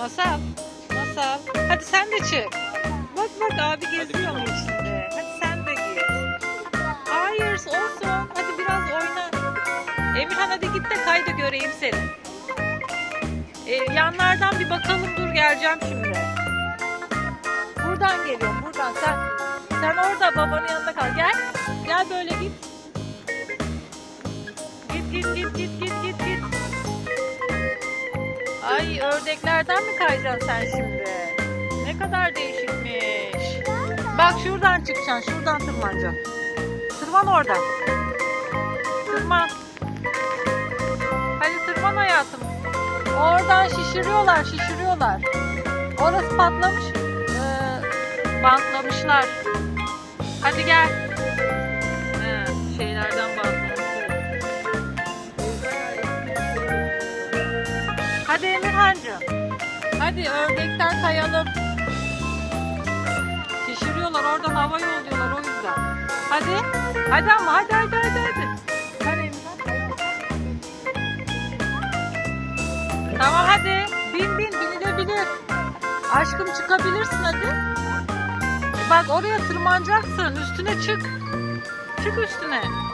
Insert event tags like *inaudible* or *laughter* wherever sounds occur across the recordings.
Masal. Masal. Hadi sen de çık. Bak bak abi geziyor mu içinde? Hadi sen de git. Hayır olsun. Hadi biraz oyna. Emirhan hadi git de kay da göreyim seni. Ee, yanlardan bir bakalım dur geleceğim şimdi. Buradan geliyorum buradan sen. Sen orada babanın yanında kal. Gel. Gel böyle git git git git git git. Ördeklerden mi kayacaksın sen şimdi? Ne kadar değişikmiş. Bak şuradan çıkacaksın. Şuradan tırmanacaksın. Tırman oradan. Tırman. Hadi tırman hayatım. Oradan şişiriyorlar, şişiriyorlar. Orası patlamış. Ee, bantlamışlar. Hadi gel. He, şeylerden bantlamışlar. Hadi Emirhancığım. Hadi ördekten kayalım. Şişiriyorlar oradan hava yolluyorlar o yüzden. Hadi. Hadi ama hadi hadi hadi hadi. Tamam hadi. Bin bin binilebilir. Aşkım çıkabilirsin hadi. Bak oraya tırmanacaksın. Üstüne çık. Çık üstüne.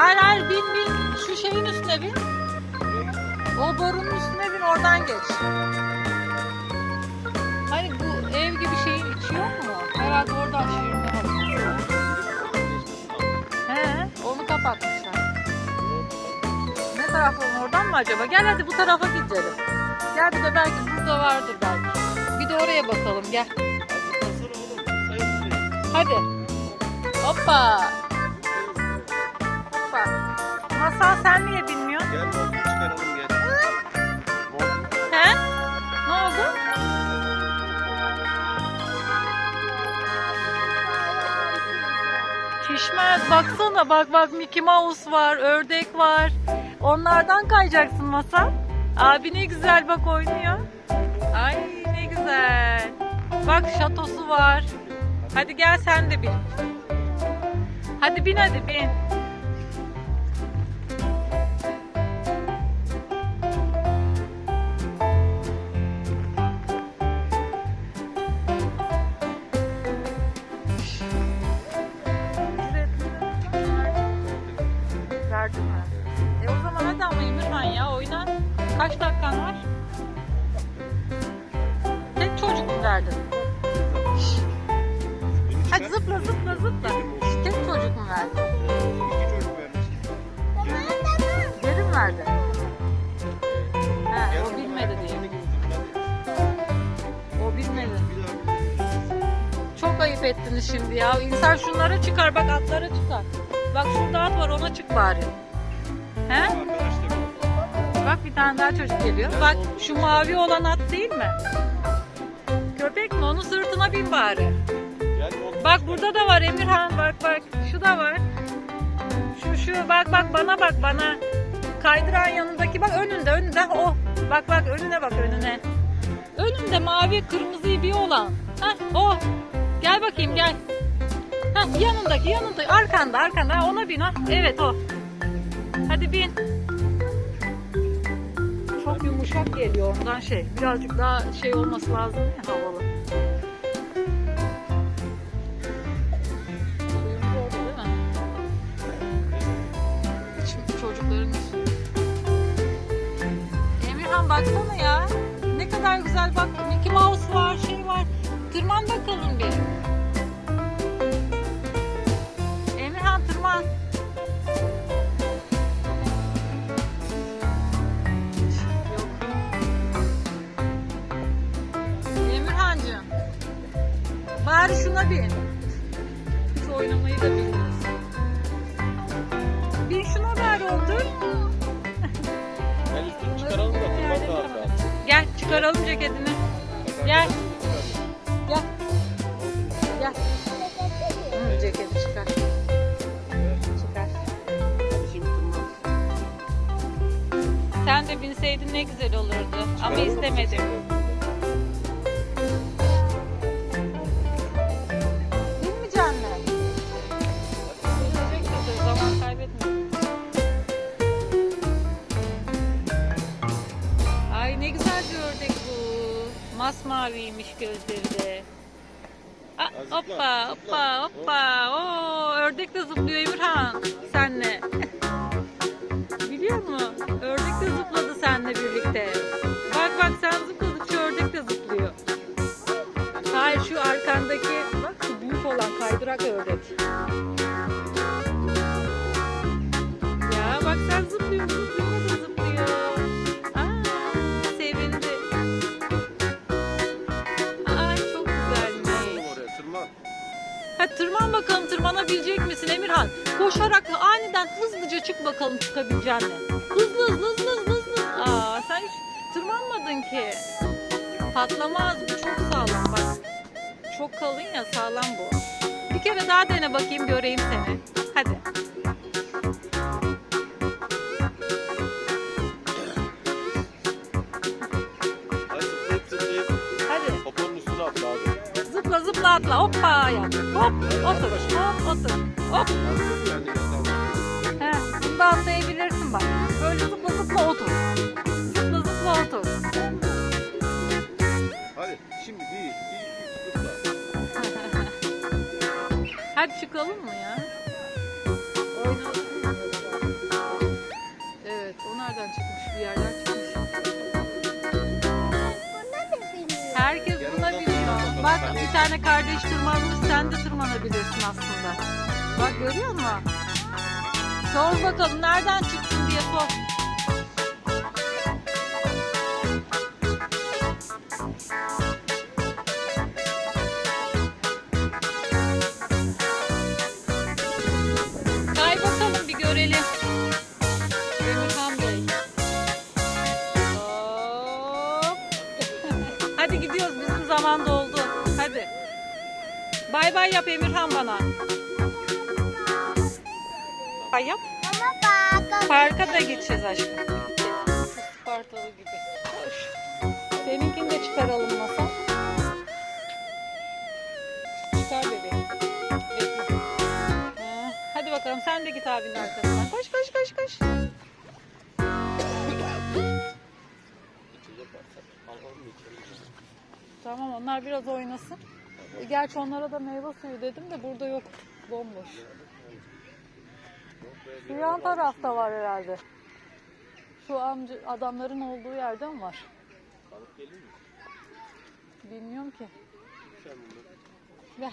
Hayır hayır bin bin. Şu şeyin üstüne bin. O borunun üstüne bin oradan geç. Hani bu ev gibi şeyin içi yok mu? Herhalde oradan şiirine bakıyor. He, onu kapatmışlar. Ne taraftan oradan mı acaba? Gel hadi bu tarafa gidelim. Gel bir de belki burada vardır belki. Bir de oraya bakalım gel. Hadi. Hoppa. Masal sen niye bilmiyorsun? Gel montu çıkaralım gel. He? Ne oldu? Şişmez. Baksana bak bak Mickey Mouse var, ördek var. Onlardan kayacaksın masa. Abi ne güzel bak oynuyor. Ay ne güzel. Bak şatosu var. Hadi gel sen de bin. Hadi bin hadi bin. Emirhan ya oyna. Kaç dakikan var? Tek çocuk mu verdin? Hadi zıpla zıpla zıpla. Tek çocuk mu verdin? İki Gel o bilmedi. O bilmedi. Çok ayıp ettiniz şimdi ya. İnsan şunlara çıkar bak atlara çıkar. Bak şurada at var ona çık bari. He? Arkadaşlar. Bak bir tane daha çocuk geliyor. Bak şu mavi olan at değil mi? Köpek mi? Onun sırtına bin bari. Bak burada da var Emirhan bak bak. Şu da var. Şu şu bak bak bana bak bana. Kaydıran yanındaki bak önünde önünde o. Bak bak önüne bak önüne. Önünde mavi kırmızı bir olan. Hah o. Gel bakayım gel. Hah yanındaki yanındaki arkanda arkanda ona bin ha. Evet o. Hadi bin. Yumuşak geliyor ondan şey. Birazcık daha şey olması lazım ya havalı. Bari şuna bin. Oynamayı da bilmiyorsun. Bin şuna bari. Gel üstünü çıkaralım da tırman da hatta. Gel çıkaralım ceketini. Gel. Gel. Gel. Hı, ceketi çıkar. Çıkar. Sen de binseydin ne güzel olurdu. Ama istemedim. Masmaviymiş gözleri de. Aa, zıpla, hoppa hoppa zıpla. hoppa. Oo, ördek de zıplıyor Emirhan. Senle. *laughs* Biliyor musun? Ördek de zıpladı seninle birlikte. Bak bak sen zıpladıkça ördek de zıplıyor. Hayır şu arkandaki bak şu büyük olan kaydırak ördek. Misin Emirhan? Koşarak aniden hızlıca çık bakalım çıkabilecek mi? Hızlı hızlı hızlı hızlı hızlı. Aa sen hiç tırmanmadın ki. Patlamaz bu çok sağlam bak. Çok kalın ya sağlam bu. Bir kere daha dene bakayım göreyim seni. Hadi. Hadi. Zıpla zıpla atla. Hoppa yap. Hop otur. Hop otur. Hop. He, atlayabilirsin bak. Böyle zıpla zıpla otur. Zıpla zıpla otur. Hadi şimdi bir, iki, üç zıpla. *laughs* Hadi çıkalım mı ya? Evet, o nereden çıkmış? Bir yerden çıkmış. Herkes buna biliyor. Bak bir tane kardeş tırmanmış, sen de tırmanabilirsin aslında. Bak görüyor musun? Sor bakalım nereden çıktın diye sor. Kay bakalım bir görelim. Emirhan Bey. *laughs* Hadi gidiyoruz bizim zaman doldu. Hadi. Bay bay yap Emirhan bana. Yap. Parka da gideceğiz aşkım. Spartalı gibi. Koş. Seninkini de çıkaralım masa. Çıkar bebeğim. Bekle. Ha, Hadi bakalım sen de git abinin arkasından. Koş koş koş koş. Tamam onlar biraz oynasın. E, Gerçi onlara da meyve suyu dedim de burada yok. Bomboş. Şu yan tarafta var herhalde. Şu amca adamların olduğu yerde mi var? Balık gelir mi? Bilmiyorum ki. Ver.